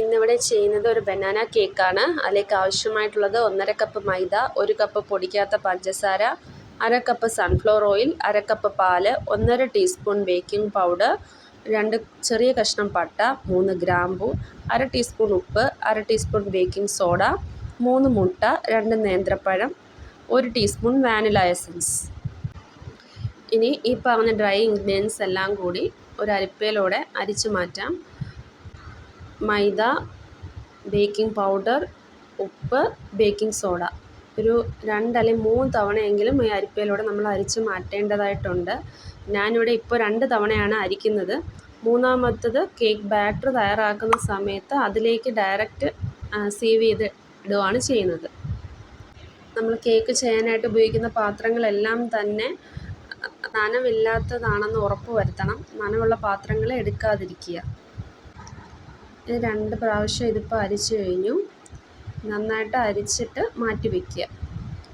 ഇന്നിവിടെ ചെയ്യുന്നത് ഒരു ബനാന കേക്കാണ്. അതിലേക്ക് ആവശ്യമായിട്ടുള്ളത് ഒന്നര കപ്പ് മൈദ ഒരു കപ്പ് പൊടിക്കാത്ത പഞ്ചസാര അര കപ്പ് സൺഫ്ലവർ ഓയിൽ അര കപ്പ് പാൽ ഒന്നര ടീസ്പൂൺ ബേക്കിംഗ് പൗഡർ രണ്ട് ചെറിയ കഷ്ണം പട്ട മൂന്ന് ഗ്രാമ്പു അര ടീസ്പൂൺ ഉപ്പ് അര ടീസ്പൂൺ ബേക്കിംഗ് സോഡ മൂന്ന് മുട്ട രണ്ട് നേന്ത്രപ്പഴം ഒരു ടീസ്പൂൺ വാനില എസൻസ് ഇനി ഈ പറഞ്ഞ ഡ്രൈ ഇൻഗ്രീഡിയൻസ് എല്ലാം കൂടി ഒരു അരിപ്പയിലൂടെ അരിച്ചു മാറ്റാം. മൈദ ബേക്കിംഗ് പൗഡർ ഉപ്പ് ബേക്കിംഗ് സോഡ. ഒരു രണ്ട് അല്ലെങ്കിൽ മൂന്ന് തവണയെങ്കിലും ഈ അരിപ്പയിലൂടെ നമ്മൾ അരിച്ച് മാറ്റേണ്ടതായിട്ടുണ്ട്. ഞാനിവിടെ ഇപ്പോൾ രണ്ട് തവണയാണ് അരിക്കുന്നത്. മൂന്നാമത്തത് കേക്ക് ബാറ്റർ തയ്യാറാക്കുന്ന സമയത്ത് അതിലേക്ക് ഡയറക്റ്റ് സീവ് ചെയ്ത് ഇടുകയാണ് ചെയ്യുന്നത്. നമ്മൾ കേക്ക് ചെയ്യാനായിട്ട് ഉപയോഗിക്കുന്ന പാത്രങ്ങളെല്ലാം തന്നെ നനവില്ലാത്തതാണെന്ന് ഉറപ്പ് വരുത്തണം. നനവുള്ള പാത്രങ്ങൾ എടുക്കാതിരിക്കുക. ഇത് രണ്ട് പ്രാവശ്യം ഇതിപ്പോൾ അരിച്ച് കഴിഞ്ഞു. നന്നായിട്ട് അരിച്ചിട്ട് മാറ്റി വയ്ക്കുക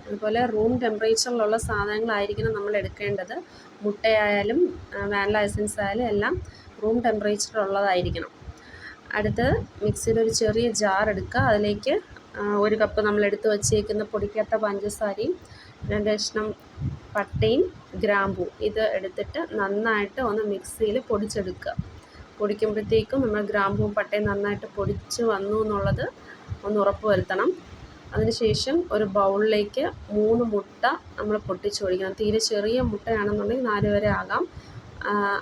അതുപോലെ റൂം ടെമ്പറേച്ചറിലുള്ള സാധനങ്ങളായിരിക്കണം നമ്മൾ എടുക്കേണ്ടത്. മുട്ടയായാലും വാനില എസൻസ് ആയാലും എല്ലാം റൂം ടെമ്പറേച്ചറുള്ളതായിരിക്കണം അടുത്തത് മിക്സിയിൽ ഒരു ചെറിയ ജാർ എടുക്കുക. അതിലേക്ക് ഒരു കപ്പ് നമ്മൾ എടുത്ത് വച്ചേക്കുന്ന പൊടിക്കാത്ത പഞ്ചസാരയും രണ്ട് കഷ്ണം പട്ടയും ഗ്രാമ്പൂ ഇത് എടുത്തിട്ട് നന്നായിട്ട് ഒന്ന് മിക്സിയിൽ പൊടിച്ചെടുക്കുക. പൊടിക്കുമ്പോഴത്തേക്കും നമ്മൾ ഗ്രാമ്പൂ പട്ടയും നന്നായിട്ട് പൊടിച്ച് വന്നു എന്നുള്ളത് ഒന്ന് ഉറപ്പ് വരുത്തണം. അതിനുശേഷം ഒരു ബൗളിലേക്ക് മൂന്ന് മുട്ട നമ്മൾ പൊട്ടിച്ച് ഒഴിക്കണം. തീരെ ചെറിയ മുട്ടയാണെന്നുണ്ടെങ്കിൽ നാല് വരെ ആകാം.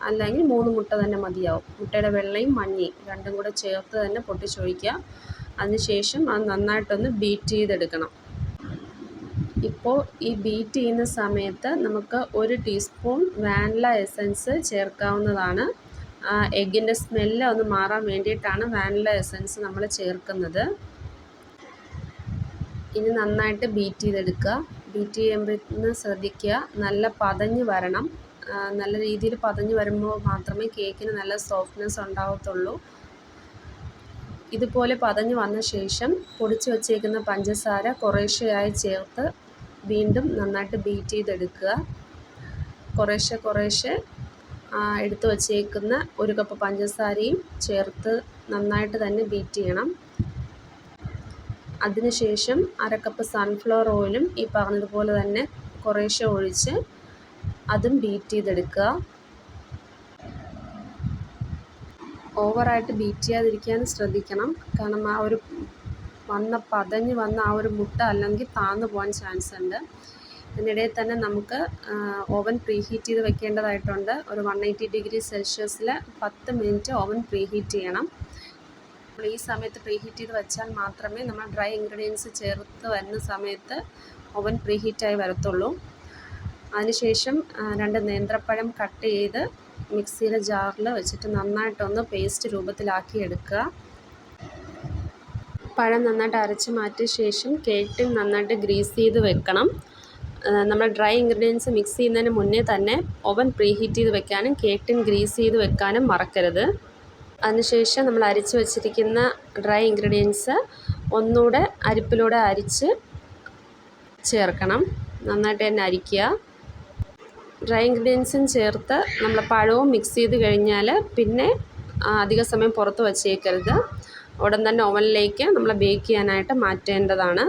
അല്ലെങ്കിൽ മൂന്ന് മുട്ട തന്നെ മതിയാവും. മുട്ടയുടെ വെള്ളയും മഞ്ഞയും രണ്ടും കൂടെ ചേർത്ത് തന്നെ പൊട്ടിച്ചൊഴിക്കുക അതിനുശേഷം അത് നന്നായിട്ടൊന്ന് ബീറ്റ് ചെയ്തെടുക്കണം. ഇപ്പോൾ ഈ ബീറ്റ് ചെയ്യുന്ന സമയത്ത് നമുക്ക് ഒരു ടീസ്പൂൺ വാനില എസൻസ് ചേർക്കാവുന്നതാണ്. എഗ്ഗിന്റെ സ്മെല്ല് ഒന്ന് മാറാൻ വേണ്ടിയിട്ടാണ് വാനില എസൻസ് നമ്മൾ ചേർക്കുന്നത്. ഇനി നന്നായിട്ട് ബീറ്റ് ചെയ്തെടുക്കുക. ബീറ്റ് ചെയ്യുമ്പോഴത്തേന്ന് ശ്രദ്ധിക്കുക. നല്ല പതഞ്ഞ് വരണം. നല്ല രീതിയിൽ പതഞ്ഞ് വരുമ്പോൾ മാത്രമേ കേക്കിന് നല്ല സോഫ്റ്റ്നെസ് ഉണ്ടാവത്തുള്ളൂ. ഇതുപോലെ പതഞ്ഞ് വന്ന ശേഷം പൊടിച്ച് വച്ചേക്കുന്ന പഞ്ചസാര കുറേശ്ശെയായി ചേർത്ത് വീണ്ടും നന്നായിട്ട് ബീറ്റ് ചെയ്തെടുക്കുക. കുറേശ്ശെ കുറേശ്ശെ എടുത്ത് വച്ചേക്കുന്ന ഒരു കപ്പ് പഞ്ചസാരയും ചേർത്ത് നന്നായിട്ട് തന്നെ ബീറ്റ് ചെയ്യണം. അതിനുശേഷം അരക്കപ്പ് കപ്പ് സൺഫ്ലവർ ഓയിലും ഈ പറഞ്ഞതുപോലെ തന്നെ കുറേശ്ശെ ഒഴിച്ച് അതും ബീറ്റ് ചെയ്തെടുക്കുക. ഓവറായിട്ട് ബീറ്റ് ചെയ്യാതിരിക്കാൻ ശ്രദ്ധിക്കണം. കാരണം ആ ഒരു വന്ന പതഞ്ഞ് വന്ന ആ ഒരു മുട്ട അല്ലെങ്കിൽ താന്നു പോകാൻ ചാൻസ് ഉണ്ട്. ഇതിനിടയിൽ തന്നെ നമുക്ക് ഓവൻ പ്രീഹീറ്റ് ചെയ്ത് വെക്കേണ്ടതായിട്ടുണ്ട്. ഒരു വൺ എയ്റ്റി ഡിഗ്രി സെൽഷ്യസിൽ പത്ത് മിനിറ്റ് ഓവൻ പ്രീഹീറ്റ് ചെയ്യണം. അപ്പോൾ ഈ സമയത്ത് പ്രീഹീറ്റ് ചെയ്ത് വെച്ചാൽ മാത്രമേ നമ്മൾ ഡ്രൈ ഇൻഗ്രീഡിയൻസ് ചേർത്ത് വരുന്ന സമയത്ത് ഓവൻ പ്രീ ഹീറ്റായി വരത്തുള്ളൂ. അതിനുശേഷം രണ്ട് നേന്ത്രപ്പഴം കട്ട് ചെയ്ത് മിക്സിയിലെ ജാറിൽ വെച്ചിട്ട് നന്നായിട്ടൊന്ന് പേസ്റ്റ് രൂപത്തിലാക്കി എടുക്കുക. പഴം നന്നായിട്ട് അരച്ച് മാറ്റിയ ശേഷം കേട്ടിൽ നന്നായിട്ട് ഗ്രീസ് ചെയ്ത് വെക്കണം. നമ്മൾ ഡ്രൈ ഇൻഗ്രീഡിയൻസ് മിക്സ് ചെയ്യുന്നതിന് മുന്നേ തന്നെ ഓവൻ പ്രീ ഹീറ്റ് ചെയ്ത് വെക്കാനും കേക്ക് ടിൻ ഗ്രീസ് ചെയ്ത് വെക്കാനും മറക്കരുത്. അതിനുശേഷം നമ്മൾ അരിച്ച് വെച്ചിരിക്കുന്ന ഡ്രൈ ഇൻഗ്രീഡിയൻസ് ഒന്നുകൂടെ അരിപ്പിലൂടെ അരിച്ച് ചേർക്കണം. നന്നായിട്ട് തന്നെ അരിക്കുക. ഡ്രൈ ഇൻഗ്രീഡിയൻസും ചേർത്ത് നമ്മൾ പഴവും മിക്സ് ചെയ്ത് കഴിഞ്ഞാൽ പിന്നെ അധിക സമയം പുറത്ത് വച്ചേക്കരുത്. ഉടൻ തന്നെ ഓവനിലേക്ക് നമ്മൾ ബേക്ക് ചെയ്യാനായിട്ട് മാറ്റേണ്ടതാണ്.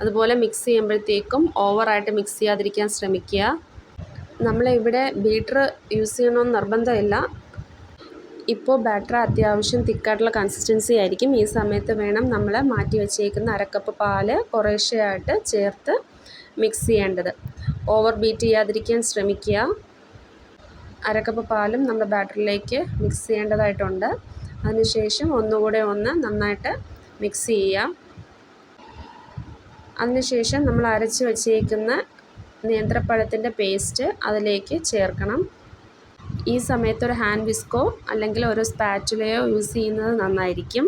അതുപോലെ മിക്സ് ചെയ്യുമ്പോഴത്തേക്കും ഓവറായിട്ട് മിക്സ് ചെയ്യാതിരിക്കാൻ ശ്രമിക്കുക. നമ്മളിവിടെ ബീറ്റർ യൂസ് ചെയ്യണമെന്ന് നിർബന്ധമില്ല. ഇപ്പോൾ ബാറ്റർ അത്യാവശ്യം തിക്കായിട്ടുള്ള കൺസിസ്റ്റൻസി ആയിരിക്കും. ഈ സമയത്ത് വേണം നമ്മൾ മാറ്റി വെച്ചേക്കുന്ന അരക്കപ്പ് പാൽ കുറേശ്ശെയായിട്ട് ചേർത്ത് മിക്സ് ചെയ്യേണ്ടത്. ഓവർ ബീറ്റ് ചെയ്യാതിരിക്കാൻ ശ്രമിക്കുക. അരക്കപ്പ് പാലും നമ്മുടെ ബാറ്ററിലേക്ക് മിക്സ് ചെയ്യേണ്ടതായിട്ടുണ്ട്. അതിനുശേഷം ഒന്നുകൂടെ ഒന്ന് നന്നായിട്ട് മിക്സ് ചെയ്യാം അതിനുശേഷം നമ്മൾ അരച്ച് വച്ചേക്കുന്ന നേന്ത്രപ്പഴത്തിന്റെ പേസ്റ്റ് അതിലേക്ക് ചേർക്കണം. ഈ സമയത്ത് ഒരു ഹാൻഡ് വിസ്കോ അല്ലെങ്കിൽ ഒരു സ്പാറ്റുലയോ യൂസ് ചെയ്യുന്നത് നന്നായിരിക്കും.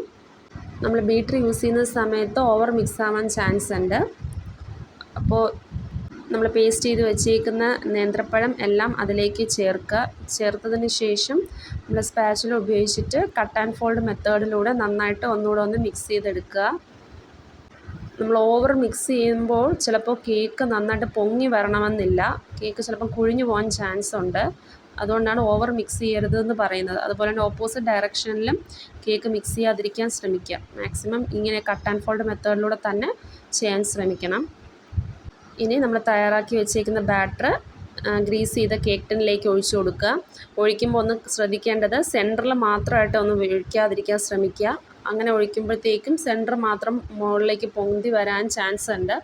നമ്മൾ ബീറ്റർ യൂസ് ചെയ്യുന്ന സമയത്ത് ഓവർ മിക്സ് ആവാൻ ചാൻസ് ഉണ്ട്. അപ്പോൾ നമ്മൾ പേസ്റ്റ് ചെയ്ത് വെച്ചേക്കുന്ന നേന്ത്രപ്പഴം എല്ലാം അതിലേക്ക് ചേർക്കുക ചേർത്തതിന് ശേഷം നമ്മൾ സ്പാച്ചുല ഉപയോഗിച്ചിട്ട് കട്ട് ആൻഡ് ഫോൾഡ് മെത്തേഡിലൂടെ നന്നായിട്ട് ഒന്നുകൂടെ ഒന്ന് മിക്സ് ചെയ്തെടുക്കുക. നമ്മൾ ഓവർ മിക്സ് ചെയ്യുമ്പോൾ ചിലപ്പോൾ കേക്ക് നന്നായിട്ട് പൊങ്ങി വരണമെന്നില്ല. കേക്ക് ചിലപ്പോൾ കുഴിഞ്ഞു പോകാൻ ചാൻസ് ഉണ്ട്. അതുകൊണ്ടാണ് ഓവർ മിക്സ് ചെയ്യരുത് എന്ന് പറയുന്നത്. അതുപോലെ തന്നെ ഓപ്പോസിറ്റ് ഡയറക്ഷനിലും കേക്ക് മിക്സ് ചെയ്യാതിരിക്കാൻ ശ്രമിക്കുക. മാക്സിമം ഇങ്ങനെ കട്ട് ആൻഡ് ഫോൾഡ് മെത്തേഡിലൂടെ തന്നെ ചെയ്യാൻ ശ്രമിക്കണം. ഇനി നമ്മൾ തയ്യാറാക്കി വെച്ചേക്കുന്ന ബാറ്റർ ഗ്രീസ് ചെയ്ത കേക്ക് ടിന്നിലേക്ക് ഒഴിച്ചു കൊടുക്കുക. ഒഴിക്കുമ്പോൾ ഒന്ന് ശ്രദ്ധിക്കേണ്ടത് സെന്ററിൽ മാത്രമായിട്ട് ഒന്ന് ഒഴിക്കാതിരിക്കാൻ ശ്രമിക്കുക. അങ്ങനെ ഒഴിക്കുമ്പോഴത്തേക്കും സെന്റർ മാത്രം മുകളിലേക്ക് പൊന്തി വരാൻ ചാൻസ് ഉണ്ട്.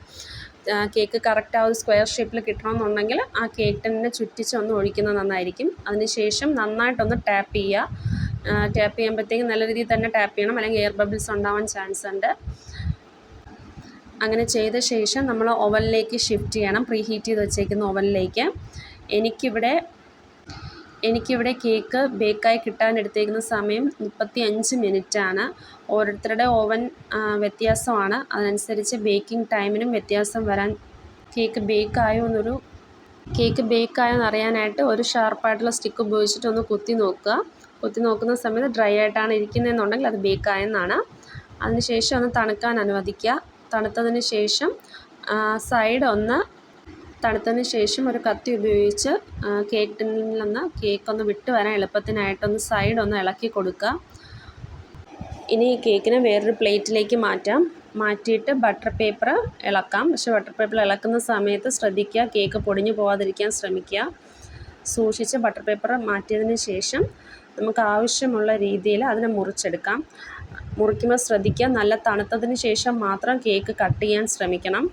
കേക്ക് കറക്റ്റ് ആ ഒരു സ്ക്വയർ ഷേപ്പിൽ കിട്ടണമെന്നുണ്ടെങ്കിൽ ആ കേക്ക് ടിന്നിനെ ചുറ്റിച്ച് ഒന്ന് ഒഴിക്കുന്നത് നന്നായിരിക്കും. അതിനുശേഷം നന്നായിട്ടൊന്ന് ടാപ്പ് ചെയ്യുക. ടാപ്പ് ചെയ്യുമ്പോഴത്തേക്കും നല്ല രീതിയിൽ തന്നെ ടാപ്പ് ചെയ്യണം. അല്ലെങ്കിൽ എയർ ബബിൾസ് ഉണ്ടാവാൻ ചാൻസ് ഉണ്ട്. അങ്ങനെ ചെയ്ത ശേഷം നമ്മൾ ഓവനിലേക്ക് ഷിഫ്റ്റ് ചെയ്യണം. പ്രീ ഹീറ്റ് ചെയ്ത് വെച്ചേക്കുന്ന ഓവനിലേക്ക് എനിക്കിവിടെ എനിക്കിവിടെ കേക്ക് ബേക്കായി കിട്ടാനെടുത്തേക്കുന്ന സമയം മുപ്പത്തി അഞ്ച് മിനിറ്റാണ്. ഓരോരുത്തരുടെ ഓവൻ വ്യത്യാസമാണ്. അതനുസരിച്ച് ബേക്കിംഗ് ടൈമിനും വ്യത്യാസം വരാൻ കേക്ക് ബേക്കായോ എന്നൊരു കേക്ക് ബേക്കായോ എന്നറിയാനായിട്ട് ഒരു ഷാർപ്പായിട്ടുള്ള സ്റ്റിക്ക് ഉപയോഗിച്ചിട്ട് ഒന്ന് കുത്തി നോക്കുക. കുത്തി നോക്കുന്ന സമയത്ത് ഡ്രൈ ആയിട്ടാണ് ഇരിക്കുന്നതെന്നുണ്ടെങ്കിൽ അത് ബേക്കായെന്നാണ് അതിനുശേഷം ഒന്ന് തണുക്കാൻ അനുവദിക്കുക. തണുത്തതിന് ശേഷം സൈഡ് ഒന്ന് തണുത്തതിന് ശേഷം ഒരു കത്തി ഉപയോഗിച്ച് കേക്ക് ടിന്നിൽ നിന്ന് കേക്ക് ഒന്ന് വിട്ട് വരാൻ എളുപ്പത്തിനായിട്ടൊന്ന് സൈഡ് ഒന്ന് ഇളക്കി കൊടുക്കുക. ഇനി ഈ കേക്കിനെ വേറൊരു പ്ലേറ്റിലേക്ക് മാറ്റാം. മാറ്റിയിട്ട് ബട്ടർ പേപ്പർ ഇളക്കാം. പക്ഷേ ബട്ടർ പേപ്പർ ഇളക്കുന്ന സമയത്ത് ശ്രദ്ധിക്കുക കേക്ക് പൊടിഞ്ഞു പോവാതിരിക്കാൻ ശ്രമിക്കുക. സൂക്ഷിച്ച് ബട്ടർ പേപ്പർ മാറ്റിയതിന് ശേഷം നമുക്ക് ആവശ്യമുള്ള രീതിയിൽ അതിനെ മുറിച്ചെടുക്കാം. മുറിക്കുമ്പോൾ ശ്രദ്ധിക്കുക നല്ല തണുത്തതിന് ശേഷം മാത്രം കേക്ക് കട്ട് ചെയ്യാൻ ശ്രമിക്കണം.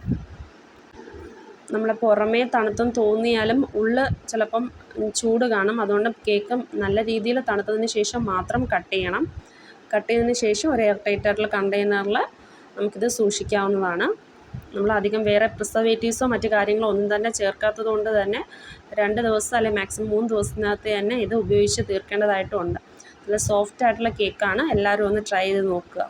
നമ്മൾ പുറമേ തണുത്തെന്ന് തോന്നിയാലും ഉള്ളിൽ ചിലപ്പം ചൂട് കാണും. അതുകൊണ്ട് കേക്ക് നല്ല രീതിയിൽ തണുത്തതിന് ശേഷം മാത്രം കട്ട് ചെയ്യണം. കട്ട് ചെയ്തതിന് ശേഷം ഒരു എയർ ടൈറ്റായിട്ടുള്ള കണ്ടെയ്നറിൽ നമുക്കിത് സൂക്ഷിക്കാവുന്നതാണ്. നമ്മൾ അധികം വേറെ പ്രിസർവേറ്റീവ്സോ മറ്റു കാര്യങ്ങളോ ഒന്നും തന്നെ ചേർക്കാത്തത് കൊണ്ട് തന്നെ രണ്ട് ദിവസം അല്ലെങ്കിൽ മാക്സിമം മൂന്ന് ദിവസത്തിനകത്ത് തന്നെ ഇത് ഉപയോഗിച്ച് തീർക്കേണ്ടതായിട്ടുണ്ട്. നല്ല സോഫ്റ്റ് ആയിട്ടുള്ള കേക്കാണ്. എല്ലാവരും ഒന്ന് ട്രൈ ചെയ്ത് നോക്കുക.